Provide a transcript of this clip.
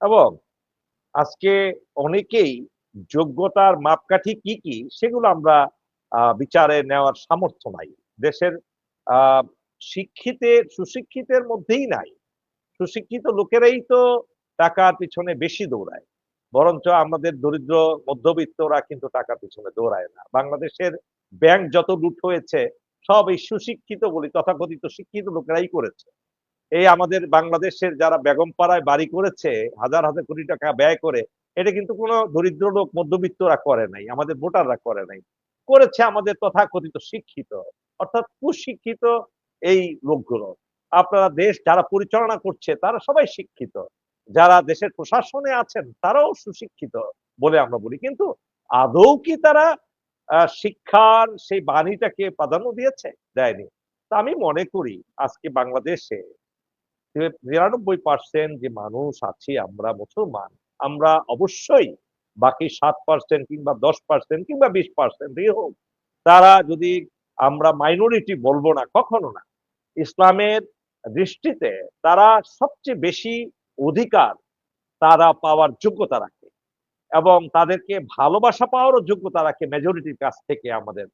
এবং আজকে অনেকেই যোগ্যতার মাপকাঠি কি কি সেগুলো আমরা বিচারে নেওয়ার সামর্থ্য নাই। দেশের শিক্ষিতের, সুশিক্ষিতের মধ্যেই নাই। সুশিক্ষিত লোকেরাই তো টাকার পিছনে বেশি দৌড়ায়। বরঞ্চ আমাদের দরিদ্র মধ্যবিত্তরা কিন্তু টাকার পিছনে দৌড়ায় না। বাংলাদেশের ব্যাংক যত লুট হয়েছে সব এই সুশিক্ষিত বলি তথাকথিত শিক্ষিত লোকেরাই করেছে। এই আমাদের বাংলাদেশের যারা বেগমপাড়ায় বাড়ি করেছে, হাজার হাজার কোটি টাকা ব্যয় করে, এটা কিন্তু কোনো দরিদ্র লোক মধ্যবিত্তরা করে নাই, আমাদের ভোটাররা করে নাই। করেছে আমাদের তথাকথিত শিক্ষিত, অর্থাৎ কুশিক্ষিত এই লোকগুলো। আপনারা দেশ যারা পরিচালনা করছে, তারা সবাই শিক্ষিত। যারা দেশের প্রশাসনে আছেন, তারাও সুশিক্ষিত বলে আমরা বলি। কিন্তু আদৌ কি তারা শিক্ষার সেই বাণীটাকে প্রাধান্য দিয়েছে? দেয়নি। তা আমি মনে করি, আজকে বাংলাদেশে নিরানব্বই পার্সেন্ট যে মানুষ আছি আমরা মুসলমান, আমরা অবশ্যই বাকি সাত পার্সেন্ট কিংবা দশ পার্সেন্ট কিংবা বিশ পার্সেন্টই হোক, তারা যদি আমরা মাইনরিটি বলব না, কখনো না, ইসলামের দৃষ্টিতে তারা সবচেয়ে বেশি অধিকার তারা পাওয়ার যোগ্যতা রাখে এবং তাদেরকে ভালোবাসা পাওয়ারও যোগ্যতা রাখে মেজরিটির কাছ থেকে আমাদের।